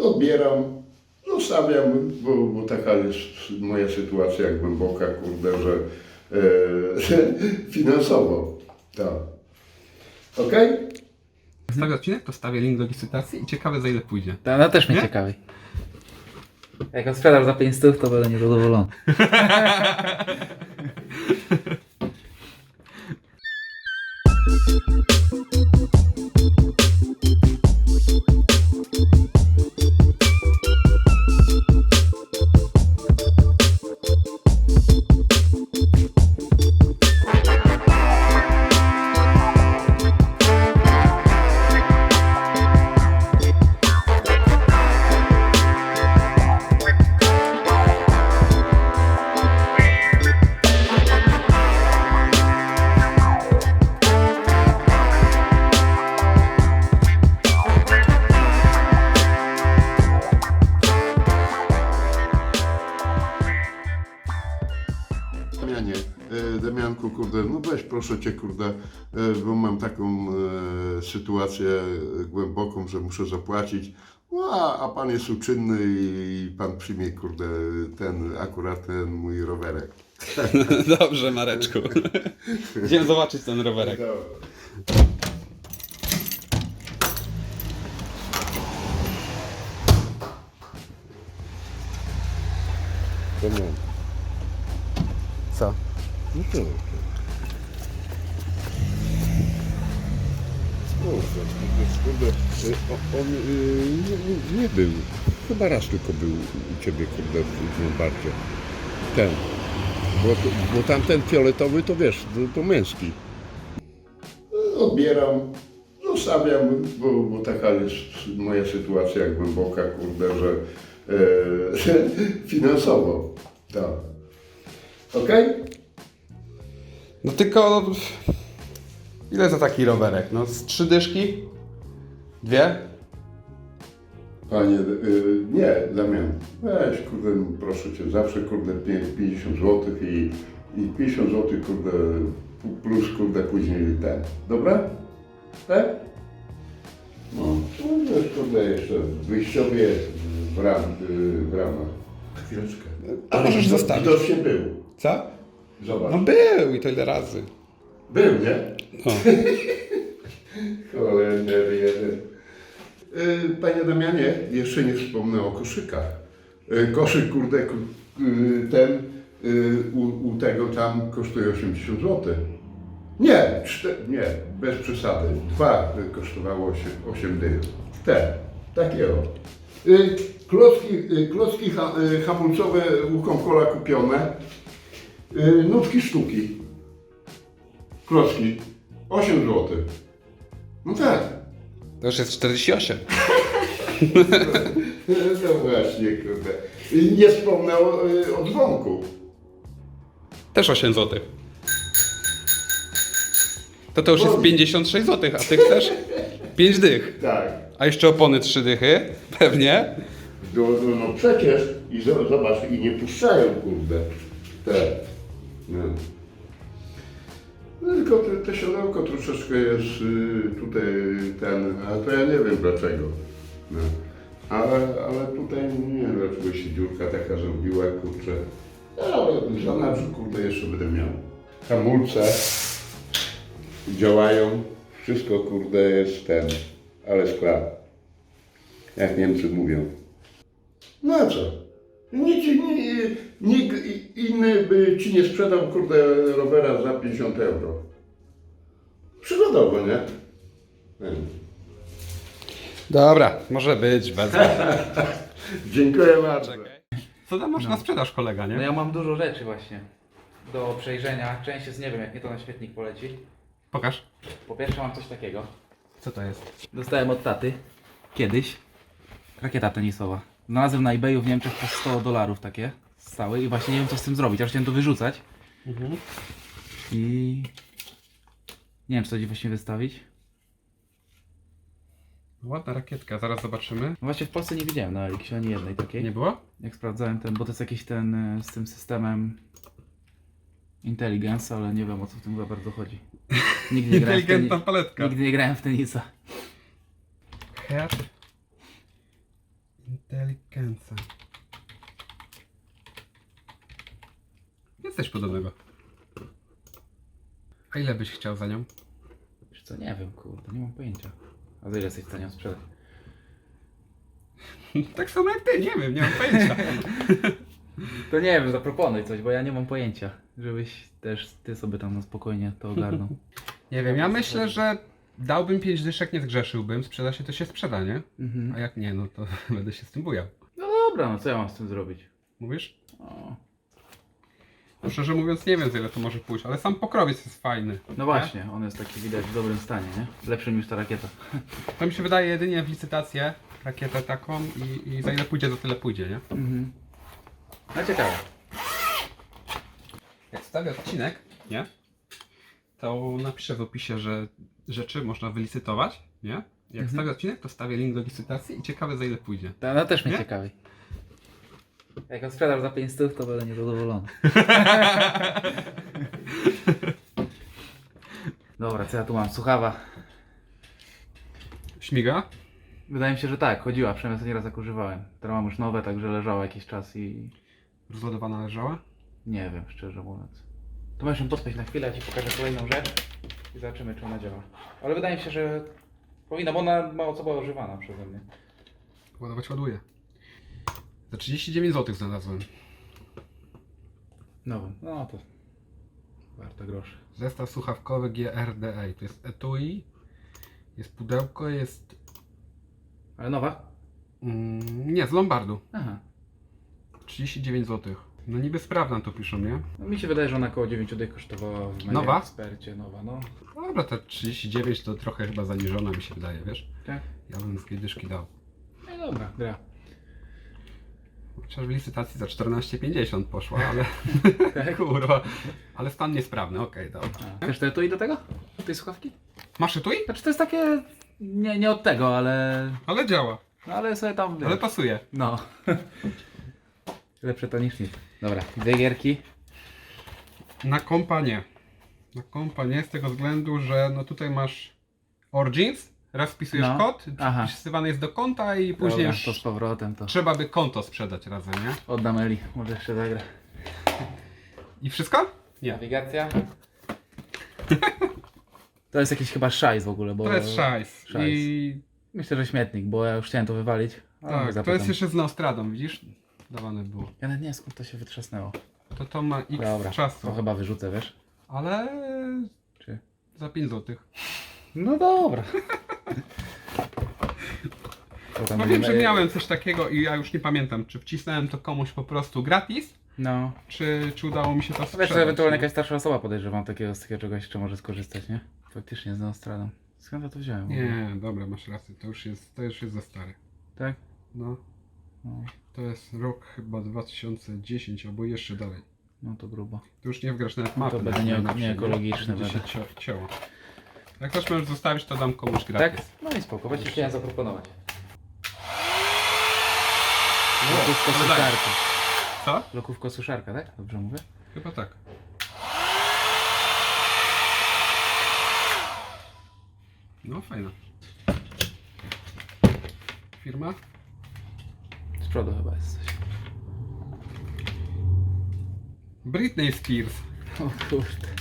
odbieram, zostawiam, bo, bo taka jest moja sytuacja głęboka, kurde, że e, finansowo. Tak. Okej? Stawię odcinek, to stawię link do licytacji i ciekawe za ile pójdzie. To ona też mnie Nie? ciekawi. Jak ją za 500, to będę niezadowolony. proszę Cię, kurde, e, bo mam taką e, sytuację głęboką, że muszę zapłacić, no, a, a Pan jest uczynny i Pan przyjmie, kurde, ten, akurat ten mój rowerek. Dobrze, Mareczku. Idziemy zobaczyć ten rowerek. Damian, Co? no to... Kurde, o- on y, nie, nie, był, chyba raz tylko był u Ciebie, kurde, w Lombardzie. Ten, bo, bo tamten fioletowy to wiesz, to, to męski. Odbieram, zostawiam, bo, bo taka jest moja sytuacja głęboka, kurde, że e, finansowo. Tak. Okej? No tylko... Ile za taki rowerek? No z trzy dyszki? Dwie? Panie, y, nie, Damian, weź, kurde, no proszę Cię, zawsze, kurde, pie- 50 zł i, i 50 zł, kurde, pu- plus, kurde, później ten. Dobra? Tak? No, no wiesz, kurde, jeszcze wyjściowie w, ram, y, w ramach. Chwileczkę. A możesz zostawić. Widocznie był. Co? Zobacz. No był i to ile razy. Był, nie? No. Holender jeden. Y, Panie Damianie, jeszcze nie wspomnę o koszykach. Y, Koszyk, kurde, y, ten u, u tego tam kosztuje 80 zł. Nie, nie, bez przesady. Dwa kosztowało 8, 8 dych. Te, takiego. Y, Klocki, klocki ha, hamulcowe łuką kola kupione. Nówki sztuki. Klocki. 8 zł. No tak. To już jest 48. No właśnie, kurde. I nie wspomnę o, y, o dzwonku. Też 8 zł. To to już jest 56 zł, a ty chcesz 5 dych. Tak. A jeszcze opony 3 dychy, pewnie. No, no, no przecież. I zo- zobacz, i nie puszczają, kurde. Te. No. No tylko te, te siodełko troszeczkę jest y, tutaj ten, a to ja nie wiem dlaczego. No. Ale, ale tutaj nie wiem dlaczego się dziurka taka zrobiła, kurczę. Ale w zanadrzu, kurde, jeszcze będę miał. Hamulce działają, wszystko, kurde, jest ten, ale skład. Jak Niemcy mówią. No a co? Nikt, ni- nikt inny by ci nie sprzedał, kurde, rowera za 50 euro. Przygodowo, nie? Dobra, może być, wezmę. Dziękuję bardzo. Co tam masz na sprzedaż, kolega, No nie? ja mam dużo rzeczy właśnie do przejrzenia. Część jest, nie wiem, jak nie to na świetnik poleci. Pokaż. Po pierwsze mam coś takiego. Co to jest? Dostałem od taty kiedyś rakieta tenisowa. Znalazłem na eBayu w Niemczech po 100 dolarów takie całej i właśnie nie wiem co z tym zrobić. Ja chciałem to wyrzucać i nie wiem czy to gdzieś właśnie wystawić. Ładna rakietka, zaraz zobaczymy. No właśnie w Polsce nie widziałem na Elixie ani jednej takiej. Nie było? Jak sprawdzałem ten, bo to jest jakiś ten e, z tym systemem Intelligence, ale nie wiem o co w tym za bardzo chodzi. Nigdy nie grałem w, Inteligentna teni- paletka. nigdy nie grałem w tenisa. Head Delikence. Coś podobnego. A ile byś chciał za nią? Wiesz co, nie wiem, kurde, nie mam pojęcia. A za ile jesteś w stanie ją sprzedać? tak samo jak ty, nie wiem, nie mam pojęcia. To nie wiem, zaproponuj coś, bo ja nie mam pojęcia. Żebyś też ty sobie tam na spokojnie to ogarnął. nie wiem, ja myślę, że dałbym 5 dyszek, nie zgrzeszyłbym. Sprzeda się, to się sprzeda, nie? mhm. A jak nie, no to będę się z tym bujał. No dobra, no co ja mam z tym zrobić? Mówisz? O. No szczerze mówiąc nie wiem za ile to może pójść, ale sam pokrowiec jest fajny. No właśnie, on jest taki widać w dobrym stanie, nie? Lepszy niż ta rakieta. To mi się wydaje jedynie w licytację rakietę taką i, i za ile pójdzie, to tyle pójdzie, nie? Mhm. No ciekawe. Jak wstawię odcinek, nie? To napiszę w opisie, że rzeczy można wylicytować, nie? Jak Mhm. wstawię odcinek, to stawię link do licytacji i ciekawe za ile pójdzie. To no też mnie Nie? ciekawi. Jak go sprzedasz za 500, to będę niezadowolony. Dobra, co ja tu mam? Słuchawa. Śmiga? Wydaje mi się, że tak, chodziła, przynajmniej ostatni raz jak używałem. Teraz mam już nowe, także leżało jakiś czas i Rozładowana leżała? nie wiem, szczerze mówiąc. To możesz ją podpiąć na chwilę, ja ci pokażę kolejną rzecz i zobaczymy, czy ona działa. Ale wydaje mi się, że powinna, bo ona mało co była używana przeze mnie. Ładować ładuje. Za 39 zł znalazłem. Nowym, no to warto groszy. Zestaw słuchawkowy GRDA. To jest etui, jest pudełko, jest... Ale nowa? Mm, nie, z Lombardu. Aha. 39 zł. No niby sprawna to piszą, nie? No, mi się wydaje, że ona około 9 dych kosztowała w Media Nowa? Ekspercie, nowa, no. No Dobra, ta 39 to trochę chyba zaniżona mi się wydaje, wiesz? Tak? Ja bym z tej dyszki dał. No dobra, gra. Chociaż w licytacji za 14,50 poszła, ale Tak? kurwa. Ale stan niesprawny, okej, dobra. Chcesz to i do tego? Do tej słuchawki? Masz etui? Znaczy to jest takie, nie, nie od tego, ale, Ale działa. no, ale sobie tam, Ale wiesz, pasuje. no. Lepsze to niż nic. Dobra, dwie gierki. Na kompa nie. Na kompa nie z tego względu, że no tutaj masz Origins, raz wpisujesz No. kod, Aha. wpisywany jest do konta i później Dobra, już to z powrotem to trzeba by konto sprzedać razem, nie? oddam Eli, może jeszcze zagra. I wszystko? Nie. Nawigacja. To jest jakiś chyba szajs w ogóle, bo... To jest szajs. szajs. I Myślę, że śmietnik, bo ja już chciałem to wywalić. ale tak, to jest jeszcze z Neostradą, widzisz? Dawane było. Ja nawet nie wiem skąd to się wytrzasnęło. To to ma x Dobra, czasu. to chyba wyrzucę, wiesz? Ale Czy... za 5 zł. No dobra. Co tam No wiem, że będziemy- miałem coś takiego i ja już nie pamiętam, czy wcisnąłem to komuś po prostu gratis, No. czy, czy udało mi się to Wiesz, sprzedać. to ewentualnie nie? jakaś starsza osoba podejrzewam takiego, z takiego czegoś jeszcze może skorzystać, nie? Faktycznie z Neostradą. Skąd ja to wziąłem? w ogóle? Nie, dobra, masz rację, to już jest, to już jest za stary. Tak? No, No, to jest rok chyba 2010 albo jeszcze dalej. no to grubo. To już nie wgrasz nawet No to mapy. będzie na- nie- nieekologiczne Będzie się cio- cięło. Jak coś możesz zostawić, to dam komuś gratis. Tak? No i spoko, właśnie chciałem zaproponować. No, Lokówko ale daj. suszarka. Co? Lokówko suszarka, tak? Dobrze mówię? Chyba tak. No, fajna. Firma? Z przodu chyba jest coś. Britney Spears. O kurde.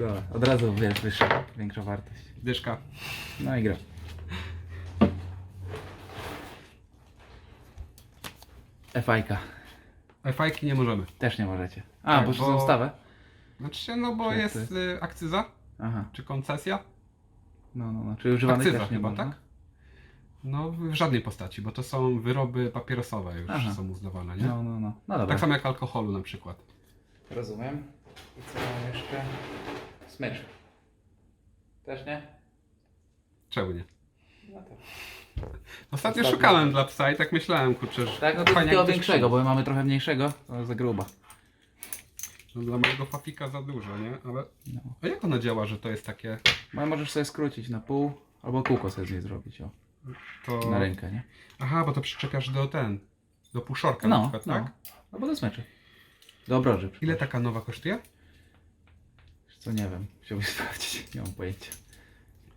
Dobra, od razu wiesz, wyższa, większa wartość. Dyszka. No i gra. Fajka. Fajki nie możemy. Też nie możecie. A, Tak, bo bo- bo... stawę? Znaczy, no bo Czy jest ty- y, akcyza, Aha. czy koncesja. No, no, no. Czyli używanych Akcyza też nie chyba, można? tak? No w żadnej postaci, bo to są wyroby papierosowe już Aha. są uznawane, nie? No, no, no. No dobra. Tak samo jak alkoholu na przykład. Rozumiem. I co mam jeszcze? Smycz. Też nie? Czemu nie? No to. Ostatnio Ostatnio- szukałem dla psa i tak myślałem, kurczę, że Tak, no to fajnie takiego większego, bo my mamy trochę mniejszego, to za gruba. No dla mojego fafika za dużo, nie? Ale... No. A jak ona działa, że to jest takie... No możesz sobie skrócić na pół, albo kółko sobie z niej zrobić, o. To... Na rękę, nie? Aha, bo to przyczepiasz do ten... Do puszorka No, na przykład, no. tak? No bo to smyczy. Do obroży. Ile taka nowa kosztuje? Co nie wiem, chciałbym sprawdzić, nie mam pojęcia.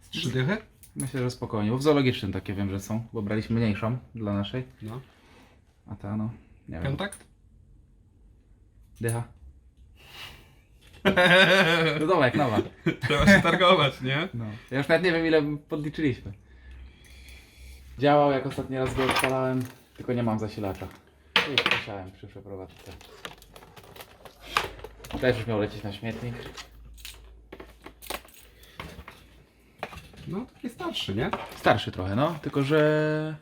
Z trzy dychy? Myślę, że spokojnie, bo w zoologicznym takie wiem, że są, bo braliśmy mniejszą dla naszej. No. A ta no, nie wiem. Kontakt? Dycha. No dobra, jak nowa. Trzeba się targować, nie? No. Ja już nawet nie wiem ile podliczyliśmy. Działał jak ostatni raz go odpalałem, tylko nie mam zasilacza. Już musiałem przy przeprowadzce. Też już miał lecieć na śmietnik. No, taki starszy, nie? Starszy trochę, no. Tylko, że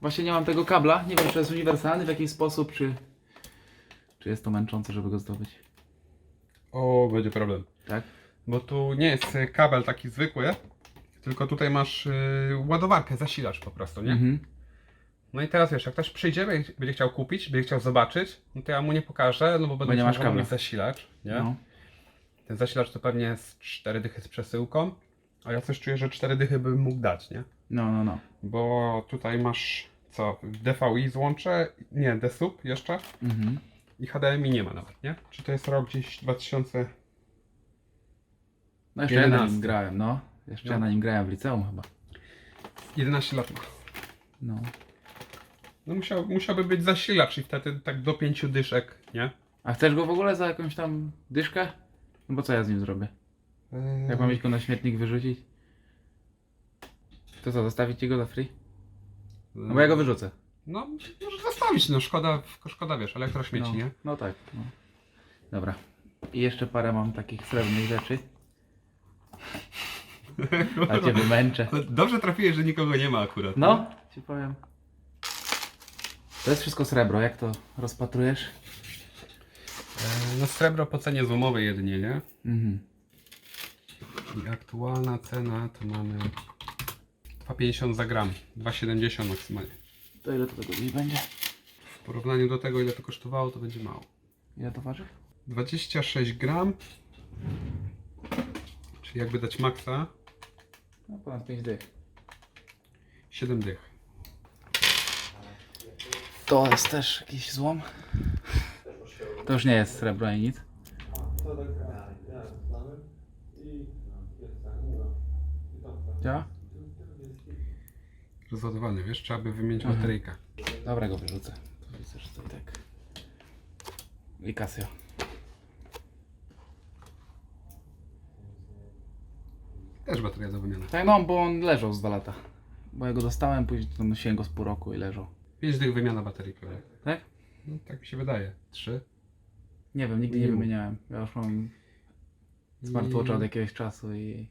właśnie nie mam tego kabla. Nie wiem, czy jest uniwersalny w jakiś sposób, czy, czy jest to męczące, żeby go zdobyć. O, będzie problem. Tak? Bo tu nie jest y, kabel taki zwykły, tylko tutaj masz y, ładowarkę, zasilacz po prostu, nie? Mhm. No i teraz wiesz, jak ktoś przyjdzie, będzie będzie chciał kupić, będzie chciał zobaczyć, no to ja mu nie pokażę, no bo będę nie masz kabla. zasilacz, nie? No. Ten zasilacz to pewnie jest 4 dychy z przesyłką, a ja coś czuję, że 4 dychy bym mógł dać, nie? No, no, no. Bo tutaj masz co, DVI złącze, nie, DSUB jeszcze Mhm. i HDMI nie ma nawet, nie? Czy to jest rok gdzieś 2000... No jeszcze ja na 11. nim grałem, no. Jeszcze No. ja na nim grałem w liceum chyba. 11 lat ma. No. No musiał, musiałby być zasilacz i wtedy tak do 5 dyszek, nie? A chcesz go w ogóle za jakąś tam dyszkę? No bo co ja z nim zrobię? Jak mam iść go na śmietnik wyrzucić? To co, zostawić ci go za free? No bo ja go wyrzucę. No, możesz zostawić, no szkoda, szkoda wiesz, elektrośmieci, no. nie? No tak. No. Dobra. I jeszcze parę mam takich srebrnych rzeczy. A cię wymęczę. Dobrze trafiłeś, że nikogo nie ma akurat. nie? No, ci powiem. To jest wszystko srebro, jak to rozpatrujesz? E, No srebro po cenie złomowej jedynie, nie? Mhm. I aktualna cena to mamy 2,50 za gram, 2,70 maksymalnie. To ile to tego gdzieś będzie? W porównaniu do tego, ile to kosztowało, to będzie mało. Ile to waży? 26 gram, czyli jakby dać maksa, No ponad 5 dych. 7 dych. To jest też jakiś złom. To już nie jest srebro ani nic. Działa? Rozładowany, wiesz, trzeba by wymienić Mhm. bateryjkę. Dobra, go wyrzucę. To widzę, że to i tak. I Casio. Też bateria do wymiany. Tak, no, bo on leżał z dwa lata. Bo ja go dostałem, później to nosiłem go z pół roku i leżał. 5 dych wymiana baterii pewnie. Tak? No, tak mi się wydaje. 3. Nie wiem, nigdy nie Nie. wymieniałem. Ja już mam smartwatcha od jakiegoś czasu i...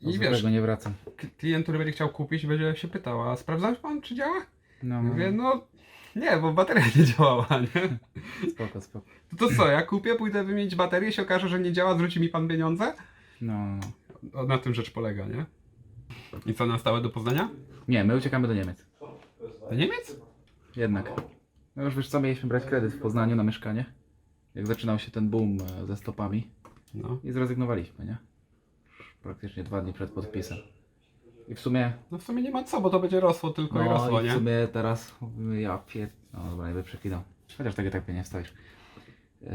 I I wiesz, tego nie wracam. klient, który będzie chciał kupić, będzie się pytał, a sprawdzałeś pan, czy działa? No, Ja no, Mówię, no nie, bo bateria nie działała, nie? spoko, spoko. To, to co, ja kupię, pójdę wymienić baterię, się okaże, że nie działa, zwróci mi pan pieniądze? No, no, no. O, na tym rzecz polega, nie? I co, na stałe do Poznania? Nie, my uciekamy do Niemiec. Do Niemiec? Jednak. No już wiesz co, mieliśmy brać kredyt w Poznaniu na mieszkanie. Jak zaczynał się ten boom e, ze stopami. No. I zrezygnowaliśmy, nie? Praktycznie dwa dni przed podpisem. I w sumie... No w sumie nie ma co, bo to będzie rosło tylko i No rosło, i w nie? sumie teraz mówimy, ja pier... No dobra, będę przeklinał. Chociaż i tak nie wstawisz. Yy,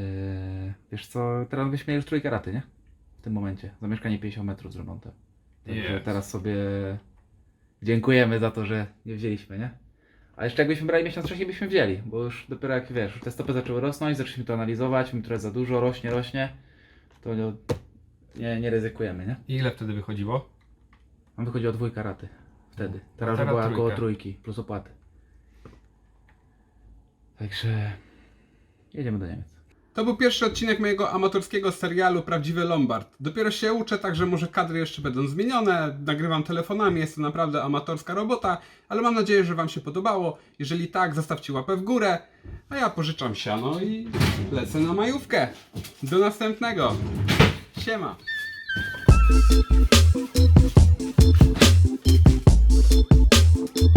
wiesz co, teraz byśmy mieli już trójkę raty, nie? W tym momencie. Za mieszkanie 50 metrów z remontem. Także Jest. teraz sobie dziękujemy za to, że nie wzięliśmy, nie? A jeszcze jakbyśmy brali miesiąc wcześniej, byśmy wzięli, bo już dopiero jak wiesz, już te stopy zaczęły rosnąć, zaczęliśmy to analizować, mi trochę za dużo, rośnie, rośnie, to nie, nie, ryzykujemy, nie? I ile wtedy wychodziło? Nam wychodziło dwójka raty wtedy. Teraz już teraz była trójka. około trójki plus opłaty. Także jedziemy do Niemiec. To był pierwszy odcinek mojego amatorskiego serialu Prawdziwy Lombard. Dopiero się uczę, także może kadry jeszcze będą zmienione. Nagrywam telefonami, jest to naprawdę amatorska robota, ale mam nadzieję, że Wam się podobało. Jeżeli tak, zostawcie łapę w górę, a ja pożyczam siano i lecę na majówkę. Do następnego. Siema. Thank